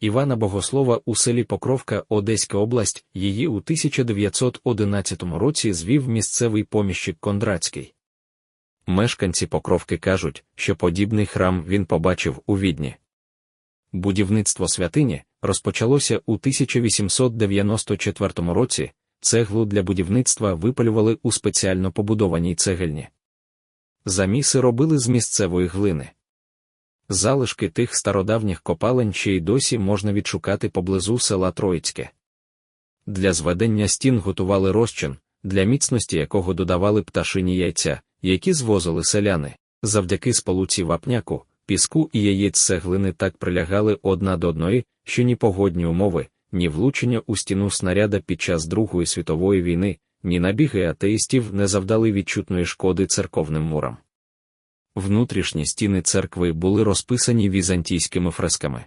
Івана Богослова у селі Покровка, Одеська область, її у 1911 році звів місцевий поміщик Кондрацький. Мешканці Покровки кажуть, що подібний храм він побачив у Відні. Будівництво святині розпочалося у 1894 році, цеглу для будівництва випалювали у спеціально побудованій цегельні. Заміси робили з місцевої глини. Залишки тих стародавніх копалень ще й досі можна відшукати поблизу села Троїцьке. Для зведення стін готували розчин, для міцності якого додавали пташині яйця, які звозили селяни. Завдяки сполуці вапняку, піску і яєць цеглини так прилягали одна до одної, що ні погодні умови, ні влучення у стіну снаряда під час Другої світової війни, ні набіги атеїстів не завдали відчутної шкоди церковним мурам. Внутрішні стіни церкви були розписані візантійськими фресками.